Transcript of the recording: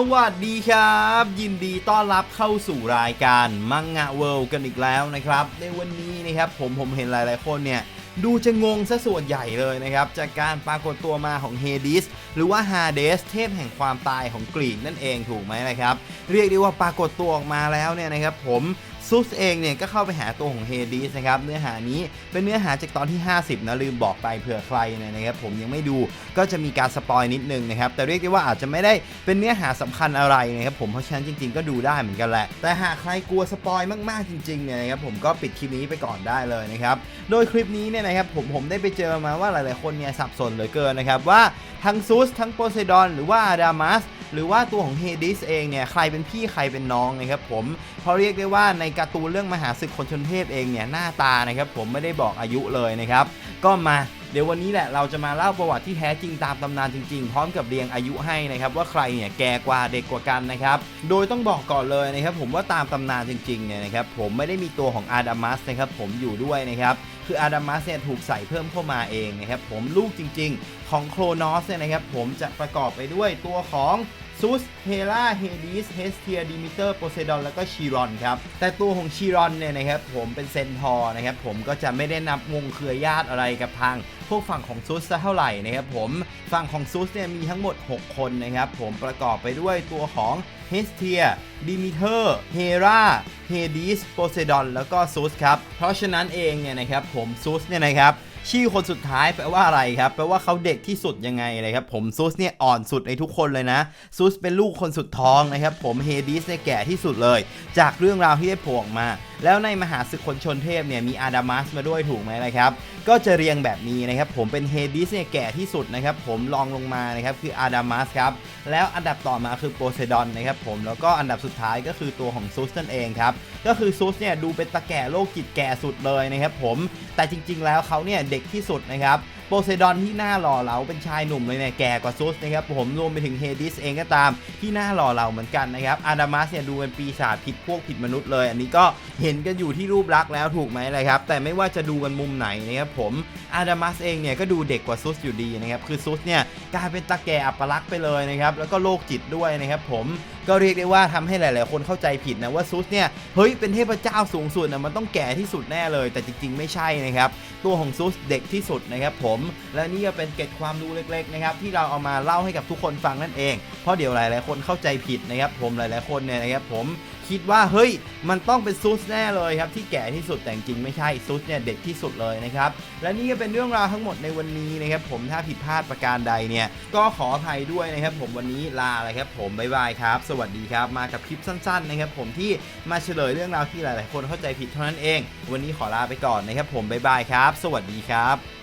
สวัสดีครับ ยินดีต้อนรับเข้าสู่รายการมังงะเวิลด์กันอีกแล้วนะครับ ในวันนี้นะครับผมผมเห็นหลาย ๆ คนเนี่ย ดูจะงงซะส่วนใหญ่เลยนะครับ จากการปรากฏตัวมาของเฮดิสหรือว่าฮาเดสเทพแห่งความตายของกรีกนั่นเองถูกไหมนะครับ เรียกได้ว่าปรากฏตัวออกมาแล้วเนี่ยนะครับผม ซุสเองเนี่ยก็เข้าไปหาตัวของเฮดิสนะครับเนื้อหานี้เป็นเนื้อหาจากตอนที่ 50 นะลืมบอกไปเผื่อใครนะครับผมยังไม่ดูก็จะมีการสปอยนิดนึงนะครับแต่เรียกได้ว่าอาจจะไม่ได้เป็นเนื้อหาสำคัญอะไรนะครับผมเพราะฉะนั้นจริง ๆ ก็ดูได้เหมือนกันแหละ แต่หากใครกลัวสปอยมากๆจริงๆเนี่ยนะครับผมก็ปิดคลิปนี้ไปก่อนได้เลยนะครับโดยคลิปนี้เนี่ยนะครับผมผมได้ไปเจอมาว่าหลายๆคนเนี่ยสับสนเหลือเกินนะครับว่าทั้งซูสทั้งโพไซดอนหรือว่าอาดามัส หรือว่าตัวของเฮดิสเองเนี่ยใครเป็นพี่ใครเป็นน้องนะครับผมเพราะเรียกได้ว่าในการ์ตูนเรื่องมหาศึกคนชนเทพเองเนี่ยหน้าตานะครับผมไม่ได้บอกอายุเลยนะครับก็มา ดี๋ยววันนี้แหละเราจะมาเล่าประวัติที่แท้จริงตามตำนานจริงๆ พร้อมกับเรียงอายุให้นะครับว่าใครเนี่ยแก่กว่าเด็กกว่ากันนะครับโดยต้องบอกก่อนเลยนะครับผมว่าตามตำนานจริงๆเนี่ยนะครับผมไม่ได้มีตัวของอาดามัสนะครับผมอยู่ด้วยนะครับคืออาดามัสเนี่ยถูกใส่เพิ่มเข้ามาเองนะครับผมลูกจริงๆ ของโครนอสเนี่ยนะครับผมจะประกอบไปด้วยตัวของ ซูสเฮราเฮดิสเฮสเทียดิมิเตอร์โพไซดอนแล้วก็ชีรอนครับแต่ตัวของชีรอนเนี่ยนะครับผมเป็นเซนทอร์นะครับผมก็จะไม่ได้นับวงเครือญาติอะไรกับทางพวกฝั่งของซูสเท่าไหร่นะครับผมฝั่งของซูสเนี่ยมีทั้งหมด 6 คนนะครับผมประกอบไปด้วยตัวของเฮสเทียดิมิเตอร์เฮราเฮดิสโพไซดอนแล้วก็ซูสครับเพราะฉะนั้นเองเนี่ยนะครับผมซูสเนี่ยนะครับ ชื่อคนสุดท้ายแปลว่าอะไรครับ แปลว่าเขาเด็กที่สุดยังไงเลยครับ ผมซูสเนี่ยอ่อนสุดในทุกคนเลยนะซูสเป็นลูกคนสุดท้องนะครับ ผมเฮดิสเนี่ยแก่ที่สุดเลย จากเรื่องราวที่ได้ผล่ออกมาแล้วในมหาศึกคนชนเทพเนี่ยมีอาดามัสมาด้วยถูกไหมนะครับ ก็จะเรียงแบบนี้นะครับ ผมเป็นเฮดิสเนี่ยแก่ที่สุดนะครับ ผมลองลงมานะครับคืออาดามัสครับ แล้วอันดับต่อมาคือโพไซดอนนะครับผมแล้วก็อันดับสุดท้ายก็คือตัวของซูสนั่นเองครับ ก็คือซูสเนี่ยดูเป็นตะแก่โลกจิตแก่สุดเลยนะครับผมแต่จริงๆแล้วเขาเนี่ยเด็กที่สุดนะครับโพไซดอนที่หน้าหล่อเหลาเป็นชายหนุ่มเลยเนี่ยแก่กว่าซูสนะครับผมรวมไปถึงเฮดิสเองก็ตามที่หน้าหล่อเหลาเหมือนกันนะครับอาดามัสเนี่ยดูเป็นปีศาจผิดพวกผิดมนุษย์เลย อันนี้ก็เห็นกันอยู่ที่รูปลักษณ์แล้วถูกไหมเลยครับแต่ไม่ว่าจะดูกันมุมไหนนะครับผมอาดามัสเองเนี่ยก็ดูเด็กกว่าซูสอยู่ดีนะครับคือซูสเนี่ยกลายเป็นตะแก่อัปลักษณ์ไปเลยนะครับแล้วก็โรคจิตด้วยนะครับผม ก็เรียกได้ว่าทำให้หลาย ๆ คนเข้าใจผิดนะว่าซูสเนี่ยเฮ้ยเป็นเทพเจ้าสูงสุดนะมันต้องแก่ที่สุดแน่เลย แต่จริง ๆ ไม่ใช่นะครับตัวของซูสเด็กที่สุดนะครับผมและนี่ก็เป็นเกร็ดความรู้เล็ก ๆ นะครับที่เราเอามาเล่าให้กับทุกคนฟังนั่นเองเพราะเดี๋ยวหลาย ๆ คนเข้าใจผิดนะครับผมหลาย ๆ คนเนี่ยนะครับผม คิดว่าเฮ้ยมันต้องเป็นซูสแน่เลยครับที่แก่ที่สุดแต่จริงไม่ใช่ซูสเนี่ยเด็กที่สุดเลยนะครับและนี่ก็เป็นเรื่องราวทั้งหมดในวันนี้นะครับผมถ้าผิดพลาดประการใดเนี่ยก็ขออภัยด้วยนะครับผมวันนี้ลาเลยครับผมบ๊ายบายครับ สวัสดีครับมากับคลิปสั้นๆนะครับผมที่มาเฉลยเรื่องราวที่หลายๆ คนเข้าใจผิดเท่านั้นเอง วันนี้ขอลาไปก่อนนะครับผมบ๊ายบายครับ สวัสดีครับ